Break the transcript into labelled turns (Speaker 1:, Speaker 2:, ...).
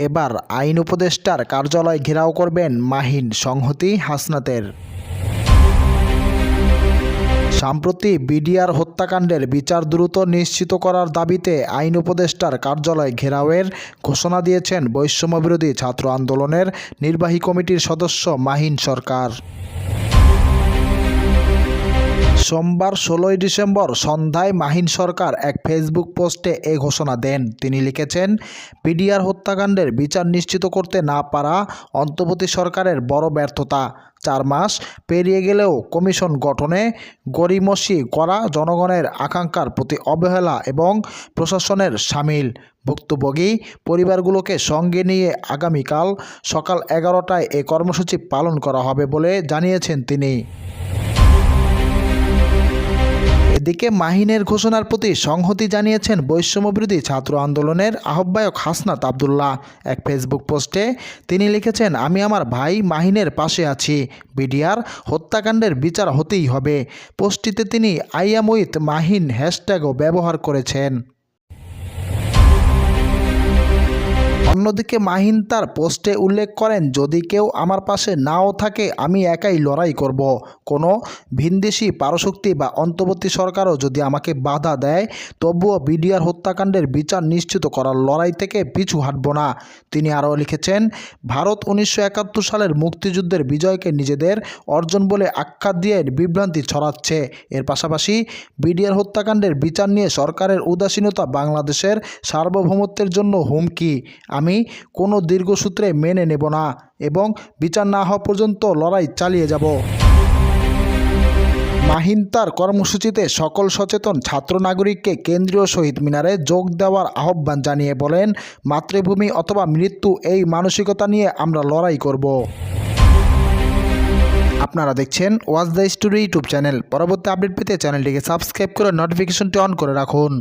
Speaker 1: এবার আইন উপদেষ্টার কার্যালয় ঘেরাও করবেন মাহিন সংহতি হাসনাতের। সম্প্রতি বিডিআর হত্যাকাণ্ডের বিচার দ্রুত নিশ্চিত করার দাবিতে আইন উপদেষ্টার কার্যালয় ঘেরাওয়ের ঘোষণা দিয়েছেন বৈষম্যবিরোধী ছাত্র আন্দোলনের নির্বাহী কমিটির সদস্য মাহিন সরকার। সোমবার ষোলোই ডিসেম্বর সন্ধ্যায় মাহিন সরকার এক ফেসবুক পোস্টে এ ঘোষণা দেন। তিনি লিখেছেন, পিডিআর হত্যাকাণ্ডের বিচার নিশ্চিত করতে না পারা অন্তর্বর্তী সরকারের বড় ব্যর্থতা। চার মাস পেরিয়ে গেলেও কমিশন গঠনে গড়িমসি করা জনগণের আকাঙ্ক্ষার প্রতি অবহেলা এবং প্রশাসনের সামিল। ভুক্তভোগী পরিবারগুলোকে সঙ্গে নিয়ে আগামীকাল সকাল এগারোটায় এ কর্মসূচি পালন করা হবে বলে জানিয়েছেন তিনি। এদিকে মাহিনের ঘোষণার প্রতি সংহতি জানিয়েছেন বৈষম্যবিরোধী ছাত্র আন্দোলনের আহ্বায়ক হাসনাত আবদুল্লাহ। এক ফেসবুক পোস্টে তিনি লিখেছেন, আমি আমার ভাই মাহিনের পাশে আছি। বিডিআর হত্যাকাণ্ডের বিচার হতেই হবে। পোস্টটিতে তিনি আই উইথ মাহিন হ্যাশট্যাগও ব্যবহার করেছেন। অন্যদিকে মাহিন তার পোস্টে উল্লেখ করেন, যদি কেউ আমার পাশে নাও থাকে, আমি একাই লড়াই করব। কোনো ভিনদেশি পারশক্তি বা অন্তর্বর্তী সরকারও যদি আমাকে বাধা দেয়, তবুও বিডিআর হত্যাকাণ্ডের বিচার নিশ্চিত করার লড়াই থেকে পিছু হাঁটব না। তিনি আরও লিখেছেন, ভারত উনিশশো একাত্তর সালের মুক্তিযুদ্ধের বিজয়কে নিজেদের অর্জন বলে আখ্যা দিয়ে বিভ্রান্তি ছড়াচ্ছে। এর পাশাপাশি, বিডিআর হত্যাকাণ্ডের বিচার নিয়ে সরকারের উদাসীনতা বাংলাদেশের সার্বভৌমত্বের জন্য হুমকি। আমি কোনো দীর্ঘসূত্রে মেনে নেব না এবং বিচার না হওয়া পর্যন্ত লড়াই চালিয়ে যাব। মাহিন তার কর্মসূচিতে সকল সচেতন ছাত্র নাগরিককে কেন্দ্রীয় শহীদ মিনারে যোগ দেওয়ার আহ্বান জানিয়ে বলেন, মাতৃভূমি অথবা মৃত্যু এই মানসিকতা নিয়ে আমরা লড়াই করব। আপনারা দেখছেন ওয়াজ দ্য স্টোরি ইউটিউব চ্যানেল। পরবর্তী আপডেট পেতে চ্যানেলটিকে সাবস্ক্রাইব করে নোটিফিকেশনটি অন করে রাখুন।